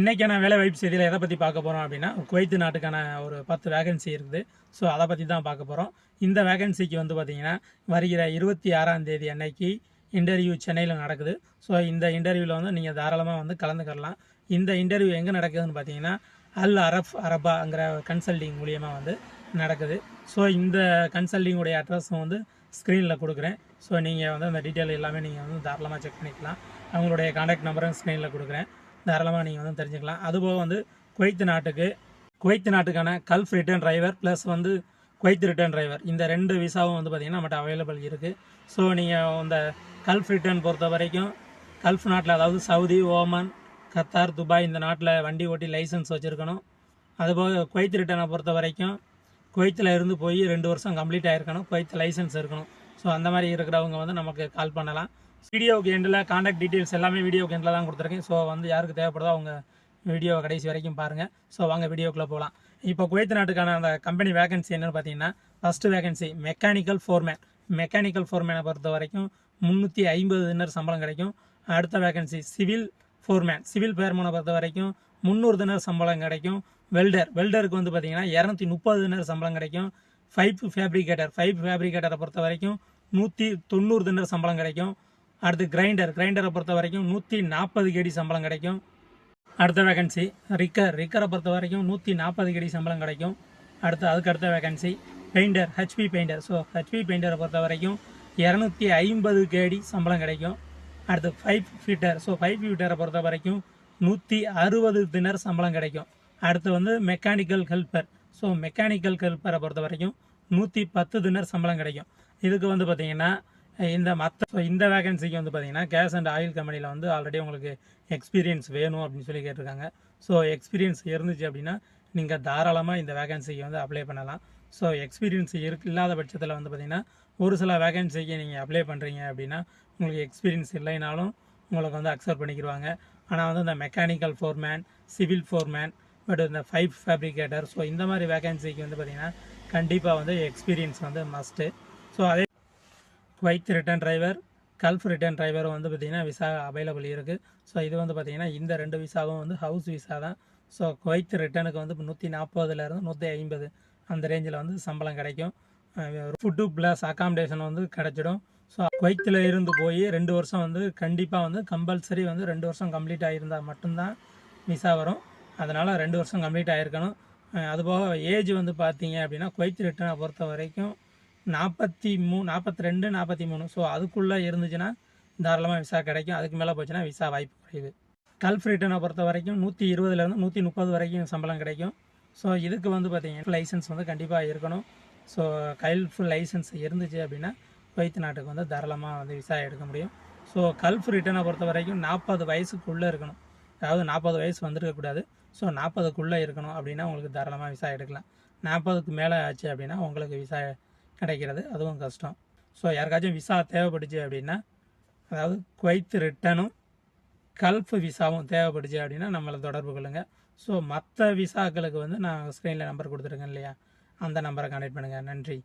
இன்றைக்கான வேலை வாய்ப்பு செய்தியில் எதை பற்றி பார்க்க போகிறோம் அப்படின்னா குவைத்து நாட்டுக்கான ஒரு பத்து வேகன்சி இருக்குது. ஸோ அதை பற்றி தான் பார்க்க போகிறோம் இந்த வேகன்சிக்கு வந்து பார்த்திங்கன்னா வருகிற இருபத்தி ஆறாம் தேதி அன்னைக்கு இன்டர்வியூ சென்னையில் நடக்குது. ஸோ இந்த இன்டர்வியூவில் வந்து நீங்கள் தாராளமாக வந்து கலந்துக்கலாம் இந்த இன்டர்வியூ எங்கே நடக்குதுன்னு பார்த்தீங்கன்னா அல் அரப் அரபாங்கிற கன்சல்டிங் மூலியமாக வந்து நடக்குது. ஸோ இந்த கன்சல்டிங்குடைய அட்ரஸும் வந்து ஸ்க்ரீனில் கொடுக்குறேன். ஸோ நீங்கள் வந்து அந்த டீட்டெயில் எல்லாமே நீங்கள் வந்து தாராளமாக செக் பண்ணிக்கலாம். அவங்களுடைய காண்டாக்ட் நம்பரும் ஸ்க்ரீனில் கொடுக்குறேன். தாராளமாக நீங்கள் வந்து தெரிஞ்சுக்கலாம். அதுபோக வந்து குவைத்து நாட்டுக்கு குவைத்து நாட்டுக்கான கல்ஃப் ரிட்டர்ன் டிரைவர் ப்ளஸ் வந்து குவைத் ரிட்டர்ன் டிரைவர் இந்த ரெண்டு விசாவும் வந்து பார்த்திங்கன்னா நம்மகிட்ட அவைலபிள் இருக்குது ஸோ நீங்கள் இந்த கல்ஃப் ரிட்டர்ன் பொறுத்த வரைக்கும் கல்ஃப் நாட்டில் அதாவது சவுதி ஓமன் கத்தார் துபாய் இந்த நாட்டில் வண்டி ஓட்டி லைசன்ஸ் வச்சுருக்கணும். அதுபோக குவைத் ரிட்டர்னை பொறுத்த வரைக்கும் குவைத்தில் இருந்து போய் ரெண்டு வருஷம் கம்ப்ளீட் ஆகிருக்கணும் குவைத் லைசன்ஸ் இருக்கணும். ஸோ அந்த மாதிரி இருக்கிறவங்க வந்து நமக்கு கால் பண்ணலாம். வீடியோவுக்கு எண்டில் காண்டாக்ட் டீட்டெயில்ஸ் எல்லாமே வீடியோக்கு எண்டில் தான் கொடுத்துருக்கேன். ஸோ வந்து யாருக்கு தேவைப்படுதோ அவங்க வீடியோ கடைசி வரைக்கும் பாருங்கள் ஸோ வாங்க வீடியோக்குள்ளே போகலாம். இப்போ குவைத் நாட்டுக்கான அந்த கம்பெனி வேகன்சி என்னென்னு பார்த்தீங்கன்னா first vacancy mechanical foreman mechanical ஃபோர்மேனை பொறுத்த வரைக்கும் முந்நூற்றி ஐம்பது தினர் சம்பளம் கிடைக்கும். அடுத்த வேகன்சி சிவில் ஃபோர்மேன் சிவில் ஃபேர்மேனை பொறுத்த வரைக்கும் முந்நூறு தினர் சம்பளம் கிடைக்கும். வெல்டர் வெல்டருக்கு வந்து பார்த்தீங்கன்னா இரநூத்தி முப்பது தினர் சம்பளம் கிடைக்கும். ஃபைப் ஃபேப்ரிகேட்டர் ஃபைப் ஃபேப்ரிகேட்டரை பொறுத்த வரைக்கும் நூற்றி தொண்ணூறு தினர் சம்பளம் கிடைக்கும். அடுத்து கிரைண்டர் கிரைண்டரை பொறுத்த வரைக்கும் நூற்றி நாற்பது கேடி சம்பளம் கிடைக்கும். அடுத்த வேகன்சி ரிக்கர் ரிக்கரை பொறுத்த வரைக்கும் நூற்றி நாற்பது கேடி சம்பளம் கிடைக்கும். அடுத்து அதுக்கு அடுத்த vacancy painter HP painter so HP பெயிண்டரை பொறுத்த வரைக்கும் இரநூத்தி ஐம்பது கேடி சம்பளம் கிடைக்கும். அடுத்து ஃபைவ் ஃபீட்டர் ஸோ ஃபைவ் ஃபீட்டரை பொறுத்த வரைக்கும் நூற்றி அறுபது தினர் சம்பளம் கிடைக்கும். அடுத்து வந்து மெக்கானிக்கல் ஹெல்ப்பர் ஸோ மெக்கானிக்கல் ஹெல்ப்பரை பொறுத்த வரைக்கும் நூற்றி பத்து தினர் சம்பளம் கிடைக்கும். இதுக்கு வந்து பார்த்தீங்கன்னா இந்த மற்ற ஸோ இந்த வேகன்சிக்கு வந்து பார்த்தீங்கன்னா கேஸ் அண்ட் ஆயில் கம்பெனியில் வந்து ஆல்ரெடி உங்களுக்கு எக்ஸ்பீரியன்ஸ் வேணும் அப்படின்னு சொல்லி கேட்டிருக்காங்க. ஸோ எக்ஸ்பீரியன்ஸ் இருந்துச்சு அப்படின்னா நீங்கள் தாராளமாக இந்த வேகன்சிக்கு வந்து அப்ளை பண்ணலாம். ஸோ எக்ஸ்பீரியன்ஸ் இருக்கு இல்லாத பட்சத்தில் வந்து பார்த்தீங்கன்னா ஒரு சில வேகன்சிக்கு நீங்கள் அப்ளை பண்ணுறீங்க அப்படின்னா உங்களுக்கு எக்ஸ்பீரியன்ஸ் இல்லைனாலும் உங்களுக்கு வந்து அக்செப்ட் பண்ணிக்கிடுவாங்க. ஆனால் வந்து இந்த mechanical foreman civil foreman but இந்த ஃபைவ் ஃபேப்ரிகேட்டர் ஸோ இந்த மாதிரி வேகன்சிக்கு வந்து பார்த்தீங்கன்னா கண்டிப்பாக வந்து எக்ஸ்பீரியன்ஸ் வந்து மஸ்ட்டு ஸோ அதே Kuwait return driver gulf return டிரைவரும் வந்து பார்த்திங்கன்னா விசா அவைலபிள் இருக்குது ஸோ இது வந்து பார்த்திங்கன்னா இந்த ரெண்டு விசாவும் வந்து ஹவுஸ் விசா தான். ஸோ குவைத் ரிட்டனுக்கு வந்து நூற்றி நாற்பதுலேருந்து நூற்றி ஐம்பது அந்த ரேஞ்சில் வந்து சம்பளம் கிடைக்கும். ஃபுட்டு ப்ளஸ் அகாமடேஷன் வந்து கிடச்சிடும். ஸோ குவைத்தில் இருந்து போய் ரெண்டு வருஷம் வந்து கண்டிப்பாக வந்து கம்பல்சரி வந்து ரெண்டு வருஷம் கம்ப்ளீட் ஆகியிருந்தால் மட்டும்தான் விசா வரும். அதனால் ரெண்டு வருஷம் கம்ப்ளீட் ஆகிருக்கணும் அதுபோக ஏஜ் வந்து பார்த்தீங்க அப்படின்னா குவைத் ரிட்டர்னை பொறுத்த வரைக்கும் நாற்பத்தி மூணு நாற்பத்தி ரெண்டு நாற்பத்தி மூணு ஸோ அதுக்குள்ளே இருந்துச்சுன்னா தாராளமாக விசா கிடைக்கும். அதுக்கு மேலே போச்சுன்னா விசா வாய்ப்பு குறையுது கல்ஃப் ரிட்டனை பொறுத்த வரைக்கும் நூற்றி இருபதுலேருந்து நூற்றி முப்பது வரைக்கும் சம்பளம் கிடைக்கும். ஸோ இதுக்கு வந்து பார்த்தீங்கன்னா லைசன்ஸ் வந்து கண்டிப்பாக இருக்கணும். ஸோ கல்ஃப் லைசன்ஸ் இருந்துச்சு அப்படின்னா குவைத் நாட்டுக்கு வந்து தாராளமாக வந்து விசா எடுக்க முடியும். ஸோ கல்ஃப் ரிட்டனை பொறுத்த வரைக்கும் நாற்பது வயசுக்குள்ளே இருக்கணும். அதாவது நாற்பது வயசு வந்துருக்கக்கூடாது. ஸோ நாற்பதுக்குள்ளே இருக்கணும் அப்படின்னா உங்களுக்கு தாராளமாக விசா எடுக்கலாம். நாற்பதுக்கு மேலே ஆச்சு அப்படின்னா உங்களுக்கு விசா கிடைக்கிறது அதுவும் கஷ்டம். ஸோ யாருக்காச்சும் விசா தேவைப்பட்டுச்சு அப்படின்னா அதாவது குவைத் ரிட்டனும் கல்ஃப் விசாவும் தேவைப்பட்டுச்சு அப்படின்னா நம்மளை தொடர்பு கொள்ளுங்கள் ஸோ மற்ற விசாக்களுக்கு வந்து நான் ஸ்க்ரீனில் நம்பர் கொடுத்துருக்கேன் இல்லையா? அந்த நம்பரை கான்டெக்ட் பண்ணுங்கள் நன்றி.